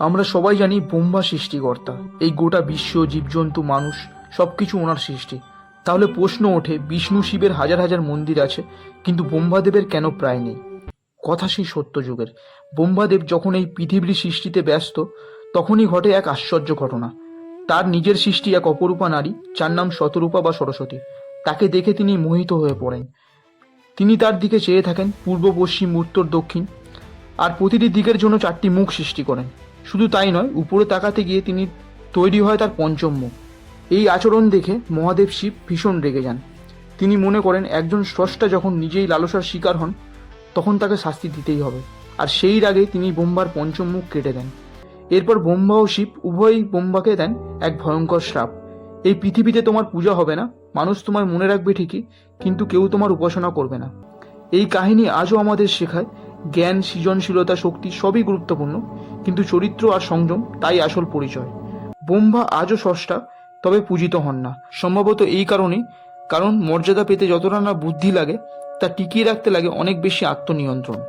আমরা সবাই জানি ব্রহ্মা সৃষ্টিকর্তা। এই গোটা বিশ্ব, জীবজন্তু, মানুষ, সবকিছু ওনার সৃষ্টি। তাহলে প্রশ্ন ওঠে, বিষ্ণু শিবের হাজার হাজার মন্দির আছে, কিন্তু ব্রহ্মাদেবের কেন প্রায় নেই? কথা সেই সত্যযুগের ব্রহ্মাদেব যখন এই পৃথিবীর সৃষ্টিতে ব্যস্ত, তখনই ঘটে এক আশ্চর্য ঘটনা। তার নিজের সৃষ্টি এক অপরূপা নারী, যার নাম শতরূপা বা সরস্বতী। তাকে দেখে তিনি মোহিত হয়ে পড়েন। তিনি তার দিকে চেয়ে থাকেন, পূর্ব, পশ্চিম, উত্তর, দক্ষিণ, আর প্রতিটি দিকের জন্য চারটি মুখ সৃষ্টি করেন। শুধু তাই নয়, উপরে তাকাতে গিয়ে তিনি তৈরি হয় তার পঞ্চম মুখ। এই আচরণ দেখে মহাদেব শিব ভীষণ রেগে যান। তিনি মনে করেন, একজন স্রষ্টা যখন নিজেই লালসার শিকার হন, তখন তাকে শাস্তি দিতেই হবে। আর সেই রাগে তিনি বোম্বার পঞ্চম মুখ কেটে দেন। এরপর ব্রহ্মা ও শিব উভয়ই বোম্বাকে দেন এক ভয়ঙ্কর শ্রাপ এই পৃথিবীতে তোমার পূজা হবে না, মানুষ তোমায় মনে রাখবে ঠিকই, কিন্তু কেউ তোমার উপাসনা করবে না। এই কাহিনী আজও আমাদের শেখায় জ্ঞান, সৃজনশীলতা, শক্তি সবই গুরুত্বপূর্ণ, কিন্তু চরিত্র আর সংযম তাই আসল পরিচয়। বোম্বা আজও সষ্টা তবে পূজিত হন না। সম্ভবত এই কারণে কারণ মর্যাদা পেতে যতটা না বুদ্ধি লাগে, তা টিকিয়ে রাখতে লাগে অনেক বেশি আত্মনিয়ন্ত্রণ।